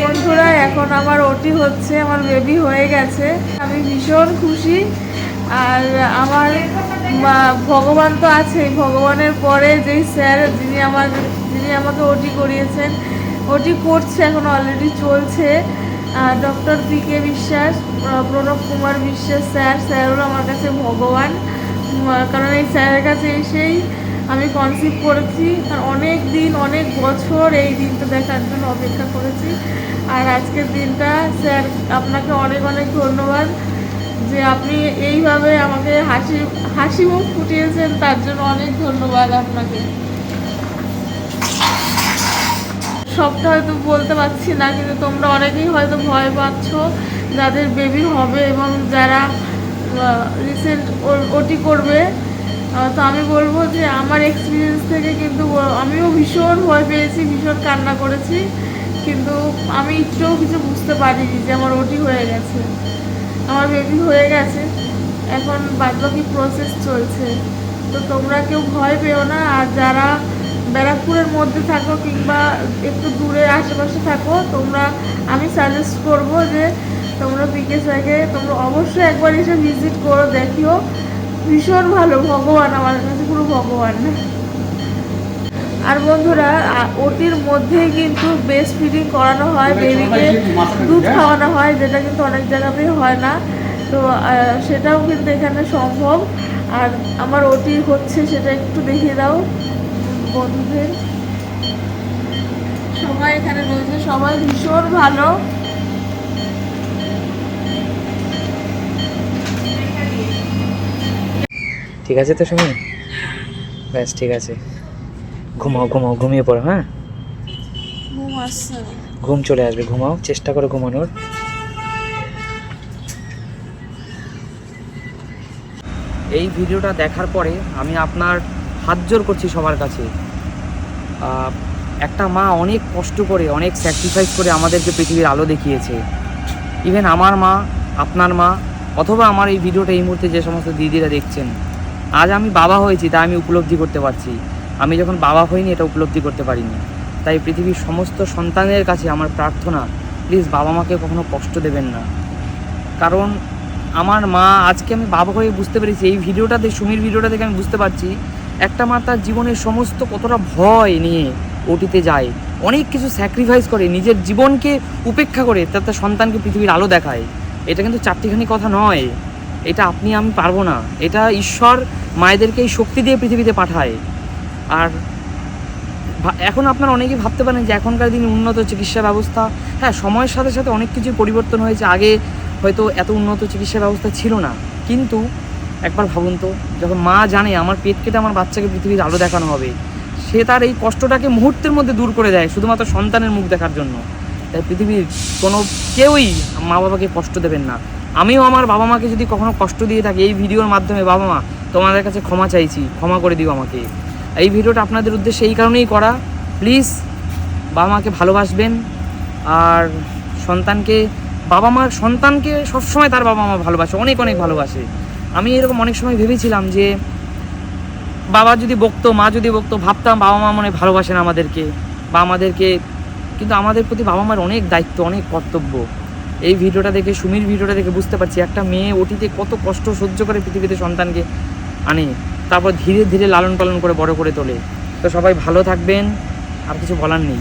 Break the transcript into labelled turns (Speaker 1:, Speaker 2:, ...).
Speaker 1: বন্ধুরা, এখন আমার ওটি হচ্ছে, আমার বেবি হয়ে গেছে। আমি ভীষণ খুশি। আর আমার ভগবান তো আছেই। ভগবানের পরে যেই স্যার, যিনি আমার, যিনি আমাকে ওটি করিয়েছেন, ওটি করছে, এখন অলরেডি চলছে। ডক্টর পি কে বিশ্বাস প্রণব কুমার বিশ্বাস স্যার স্যার হলো আমার কাছে ভগবান। কারণ এই স্যারের কাছে এসেই আমি কনসিভ করেছি আর অনেক দিন, অনেক বছর এই দিনটা দেখার জন্য অপেক্ষা করেছি। আর আজকের দিনটা, স্যার, আপনাকে অনেক অনেক ধন্যবাদ যে আপনি এইভাবে আমাকে হাসি হাসি মুখ ফুটিয়েছেন, তার জন্য অনেক ধন্যবাদ আপনাকে। সবটা হয়তো বলতে পারছি না, কিন্তু তোমরা অনেকেই হয়তো ভয় পাচ্ছ যাদের বেবি হবে এবং যারা রিসেন্ট ওটি করবে। তো আমি বলব যে আমার এক্সপিরিয়েন্স থেকে কিন্তু, আমিও ভীষণ ভয় পেয়েছি, ভীষণ কান্না করেছি। কিন্তু আমি একটুও কিছু বুঝতে পারিনি যে আমার ওটি হয়ে গেছে। আমার বেবি হয়ে গেছে। এখন বাদবাকি প্রসেস চলছে। তো তোমরা কেউ ভয় পেও না। আর যারা ব্যারাকপুরের মধ্যে থাকো কিংবা একটু দূরে আশেপাশে থাকো, তোমরা, আমি সাজেস্ট করব যে তোমরা পিকে স্যারকে তোমরা অবশ্যই একবার এসে ভিজিট করো, দেখিও। ভীষণ ভালো ভগবান আমার কাছে পুরো ভগবান আর বন্ধুরা ওটির মধ্যেই কিন্তু বেস্ট ফিডিং করানো হয় বেবিকে দুধ খাওয়ানো হয় যেটা কিন্তু অনেক জায়গাতেই হয় না। তো সেটাও কিন্তু এখানে সম্ভব। আর আমার ওটি হচ্ছে সেটা একটু দেখিয়ে দাও বন্ধুদের। সবাই এখানে রয়েছে সবাই ভীষণ ভালো।
Speaker 2: ঠিক আছে তো সুমি ব্যাস, ঠিক আছে। ঘুমাও ঘুমাও, ঘুমিয়ে পড়ো হ্যাঁ।
Speaker 1: ঘুম
Speaker 2: চলে আসবে, ঘুমাও, চেষ্টা করো ঘুমানোর। এই ভিডিওটা দেখার পরে আমি আপনার হাত জোর করছি সবার কাছে। একটা মা অনেক কষ্ট করে, অনেক স্যাক্রিফাইস করে আমাদেরকে পৃথিবীর আলো দেখিয়েছে। ইভেন আমার মা, আপনার মা, অথবা আমার এই ভিডিওটা এই মুহূর্তে যে সমস্ত দিদিরা দেখছেন আজ আমি বাবা হয়েছি তা আমি উপলব্ধি করতে পারছি। আমি যখন বাবা হইনি, এটা উপলব্ধি করতে পারিনি। তাই পৃথিবীর সমস্ত সন্তানের কাছে আমার প্রার্থনা, প্লিজ বাবা মাকে কখনো কষ্ট দেবেন না। কারণ আমার মা আজকে আমি বাবা হয়ে বুঝতে পেরেছি, এই ভিডিওটাতে সুমির ভিডিওটা দেখে আমি বুঝতে পারছি, একটা মা তার জীবনের সমস্ত কতটা ভয় নিয়ে ওটিতে যায়, অনেক কিছু স্যাক্রিফাইস করে, নিজের জীবনকে উপেক্ষা করে তার তার সন্তানকে পৃথিবীর আলো দেখায়। এটা কিন্তু চারটিখানি কথা নয়। এটা আপনি আমি পারব না। এটা ঈশ্বর মায়েদেরকে এই শক্তি দিয়ে পৃথিবীতে পাঠায়। আর এখন আপনারা অনেকেই ভাবতে পারেন যে এখনকার দিনে উন্নত চিকিৎসা ব্যবস্থা। হ্যাঁ সময়ের সাথে সাথে অনেক কিছুই পরিবর্তন হয়েছে। আগে হয়তো এত উন্নত চিকিৎসা ব্যবস্থা ছিল না। কিন্তু একবার ভাবুন তো, যখন মা জানে আমার পেট কেটে আমার বাচ্চাকে পৃথিবীর আলো দেখানো হবে, সে তার এই কষ্টটাকে মুহূর্তের মধ্যে দূর করে দেয় শুধুমাত্র সন্তানের মুখ দেখার জন্য। তাই পৃথিবীর কোনো কেউই মা বাবাকে কষ্ট দেবেন না। আমিও আমার বাবা মাকে যদি কখনো কষ্ট দিয়ে থাকি, এই ভিডিওর মাধ্যমে বাবা মা তোমাদের কাছে ক্ষমা চাইছি, ক্ষমা করে দিও আমাকে। এই ভিডিওটা আপনাদের উদ্দেশ্যে এই কারণেই করা। প্লিজ বাবা মাকে ভালোবাসবেন, আর সন্তানকে বাবা মার সন্তানকে সবসময় তার বাবা মা ভালোবাসে, অনেক অনেক ভালোবাসে। আমি এরকম অনেক সময় ভেবেছিলাম যে, বাবা যদি বকতো, মা যদি বকতো, ভাবতাম বাবা মা মনে হয় ভালোবাসে না আমাদেরকে, বা আমাদেরকে, কিন্তু আমাদের প্রতি বাবা মার অনেক দায়িত্ব, অনেক কর্তব্য। এই ভিডিওটা দেখে, সুমির ভিডিওটা দেখে বুঝতে পারছি একটা মেয়ে অতীতে কত কষ্ট সহ্য করে পৃথিবীতে সন্তানকে আনে, তারপর ধীরে ধীরে লালন পালন করে বড় করে তোলে। তো সবাই ভালো থাকবেন, আর কিছু বলার নেই।